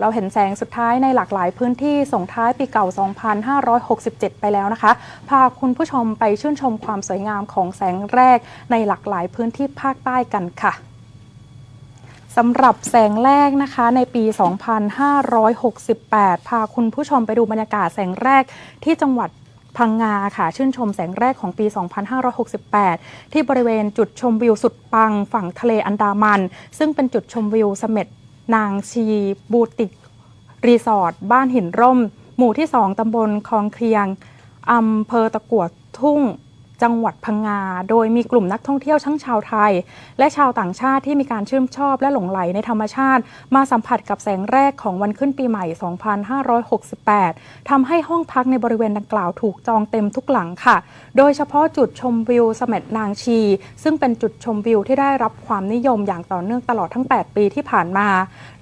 เราเห็นแสงสุดท้ายในหลากหลายพื้นที่ส่งท้ายปีเก่า 2567 ไปแล้วนะคะ พาคุณผู้ชมไปชื่นชมความสวยงามของแสงแรกในหลากหลายพื้นที่ภาคใต้กันค่ะสำหรับแสงแรกนะคะในปี 2568 พาคุณผู้ชมไปดูบรรยากาศแสงแรกที่จังหวัดพังงาค่ะ ชื่นชมแสงแรกของปี 2568 ที่บริเวณจุดชมวิวสุดปังฝั่งทะเลอันดามัน ซึ่งเป็นจุดชมวิวเสม็ด นางชีบูติก รีสอร์ทบ้านหินร่ม หมู่ที่สองตำบลคลองเคียงอำเภอตะกวดทุ่ง จังหวัดพังงา โดยมีกลุ่มนักท่องเที่ยวทั้งชาวไทย และชาวต่างชาติที่มีการชื่นชอบและหลงไหลในธรรมชาติ มาสัมผัสกับแสงแรกของวันขึ้นปีใหม่ 2568ทำให้ห้องพักในบริเวณดังกล่าวถูกจองเต็มทุกหลังค่ะ โดยเฉพาะจุดชมวิวเสม็ดนางชี ซึ่งเป็นจุดชมวิวที่ได้รับความนิยมอย่างต่อเนื่องตลอดทั้ง 8 ปีที่ผ่านมา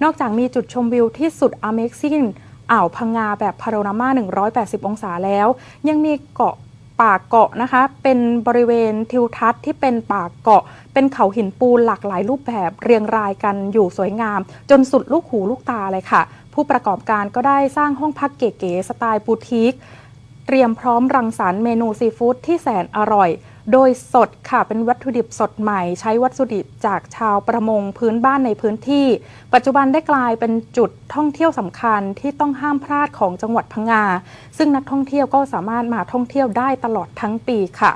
นอกจากมีจุดชมวิวที่สุด Amazing อ่าวพังงาแบบพาโรนามา 180 องศาแล้ว ยังมีเกาะ ป่าเกาะนะคะ เป็นบริเวณทิวทัศน์ที่เป็นป่าเกาะ เป็นเขาหินปูนหลากหลายรูปแบบเรียงรายกันอยู่สวยงาม จนสุดลูกหูลูกตาเลยค่ะ ผู้ประกอบการก็ได้สร้างห้องพักเก๋ๆสไตล์บูติกเตรียมพร้อมรังสรรค์เมนูซีฟู้ดที่แสนอร่อย โดยสดค่ะเป็นวัตถุดิบสดใหม่ ใช้วัตถุดิบจากชาวประมงพื้นบ้านในพื้นที่ ปัจจุบันได้กลายเป็นจุดท่องเที่ยวสำคัญที่ต้องห้ามพลาดของจังหวัดพังงา ซึ่งนักท่องเที่ยวก็สามารถมาท่องเที่ยวได้ตลอดทั้งปีค่ะ